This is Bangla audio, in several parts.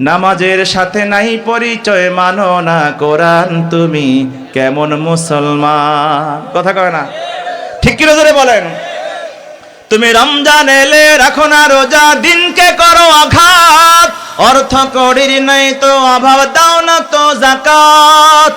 নামাজের সাথে নাই পরিচয়, মানো না কোরআন। তুমি কেমন মুসলমান? কথা কয় না? ঠিক কি রোজারে বলেন? তুমি রমজান এলে রাখো না রোজা, দিনকে করো আঘাত। অর্থ করির নাই তো অভাব, দাও না তো জাকাত।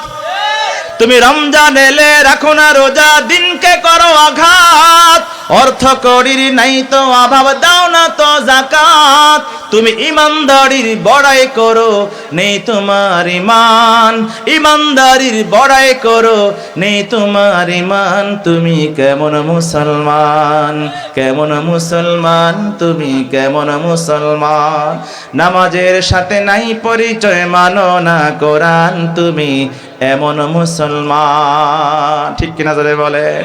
তুমি রমজান এলে রাখো না রোজা, দিনকে করো আঘাত। অর্থ করির নাই তো অভাব, দাও না তো জাকাত। তুমি ইমানদারির বড়াই করো, নেই তোমার ইমান। ইমানদারির বড়াই করো, নেই তোমার ইমান। তুমি কেমন মুসলমান কেমন মুসলমান, তুমি কেমন মুসলমান। নামাজের সাথে নাই পরিচয়, মানো না কোরআন তুমি। এমন মুসলমান। ঠিক কিনা জোরে বলেন?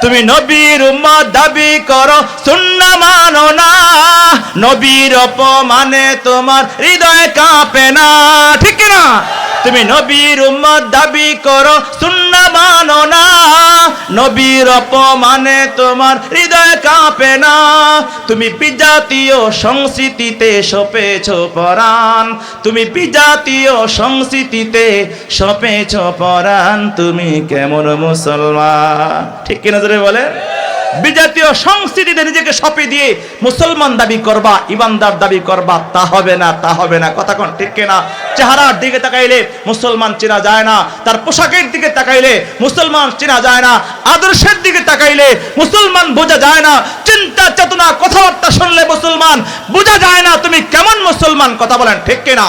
তুমি নবীর উম্মত দাবি করো, সুন্না মানো না। নবীর অপমানে তোমার হৃদয় কাঁপে না। ঠিক কিনা? তুমি নবীর উম্মত দাবি করো, সুন্না মানো না। নবীর অপমানে তোমার হৃদয় কাঁপে না। তুমি বিজাতীয় সংস্কৃতিতে সপেছ পরাণ। তুমি বিজাতীয় সংস্কৃতিতে সপেছ পরাণ। তুমি কেমন মুসলমান? ঠিক কিনা জোরে বলে বিজাতীয় সংস্কৃতিতে নিজেকে সপে দিয়ে মুসলমান দাবি করবা, ইমানদার দাবি করবা, তা হবে না, তা হবে না। কথা কোন ঠিক কিনা? চেহারার দিকে তাকাইলে মুসলমান চেনা যায় না, তার পোশাকের দিকে তাকাইলে মুসলমান চেনা যায় না, আদর্শের দিকে তাকাইলে মুসলমান বোঝা যায় না, চিন্তা চেতনা কথাবার্তা শুনলে মুসলমান বোঝা যায় না, তুমি কেমন মুসলমান? কথা বলেন ঠিক কিনা?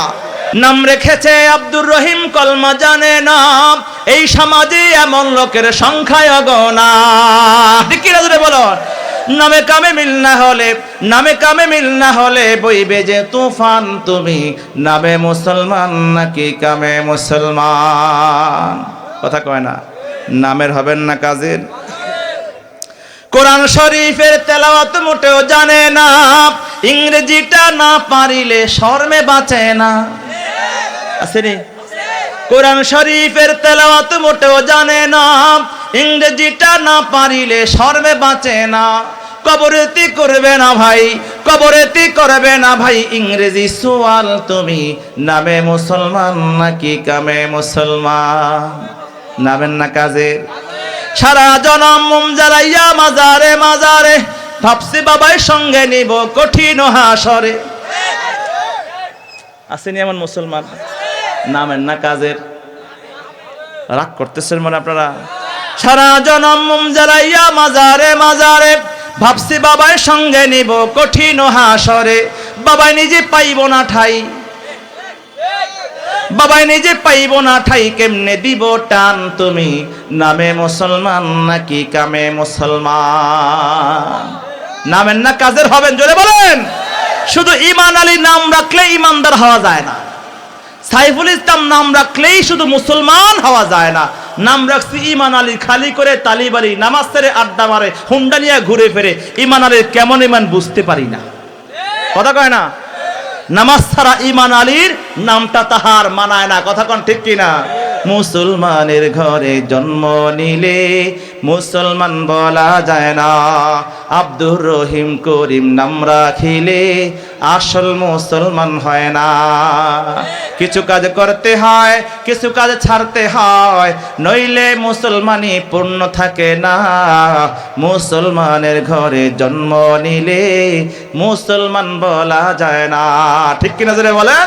নাম রেখেছে আব্দুর রহিম কলমা জানে না, এই সমাজে এমন লোকের সংখ্যায় বলো নামে কামে মিল না হলে, নামে কামে মিল না হলে বইবে যে তুফান তুমি। নামে মুসলমান নাকি কামে মুসলমান? কথা কয় না। নামের হবেন না কাজের। কোরআন শরীফের তেলাওয়াত মোটেও জানে না। ইংরেজিটা না পারিলে শর্মে বাঁচে না। আছে রে কোরআন শরীফের তেলাওয়াত মোটেও জানে না। ইংরেজিটা না পারিলে শর্মে বাঁচে না। কবরেতি করবে না ভাই কবরেতি করবে না ভাই। ইংরেজি সোয়াল তুমি, নামে মুসলমান নাকি কামে মুসলমান? নামেন না কাজের সারা জনম মুম জ্বালাইয়া মাজারে মাজারে, ভাবছি বাবাই সঙ্গে নিব কঠিন হাসরে। আসেনি এমন মুসলমান? নামেন না কাজের। রাগ করতেছেন মনে আপনারা? সারা জনম জ্বালাইয়া মাজারে মাজারে। ভাবছি বাবাই সঙ্গে নিব কঠিন হাসরে। বাবাই নিজে পাইব না ঠাই। বাবাই নিজে পাইব না ঠাই, কেমনে দিব টান তুমি? নামে মুসলমান নাকি কামে মুসলমান? নামের না, কাজের হবেন, জোরে বলেন। শুধু ইমান আলী নাম রাখলে ইমানদার হওয়া যায় না। সাইফুল ইসলাম নাম রাখলেই শুধু মুসলমান হওয়া যায় না। নাম রাখছি ইমান আলী, খালি করে তালিবালি নামাজ সেরে আড্ডা মারে, হুন্ডা নিয়ে ঘুরে ফেরে, ইমান আলীর কেমন ইমান বুঝতে পারি না। কথা কয় না? নামাজ ছাড়া ইমান আলীর নামটা তাহার মানায় না, কথা কন ঠিক কিনা? মুসলমানের ঘরে জন্ম নিলে মুসলমান বলা যায় না। আব্দুর রহিম করিম নাম রাখিলে আসল মুসলমান হয় না। কিছু কাজ করতে হয়, কিছু কাজ ছাড়তে হয়, নইলে মুসলমানই পূর্ণ থাকে না। মুসলমানের ঘরে জন্ম নিলে মুসলমান বলা যায় না। ঠিক কিনা জোরে বলেন?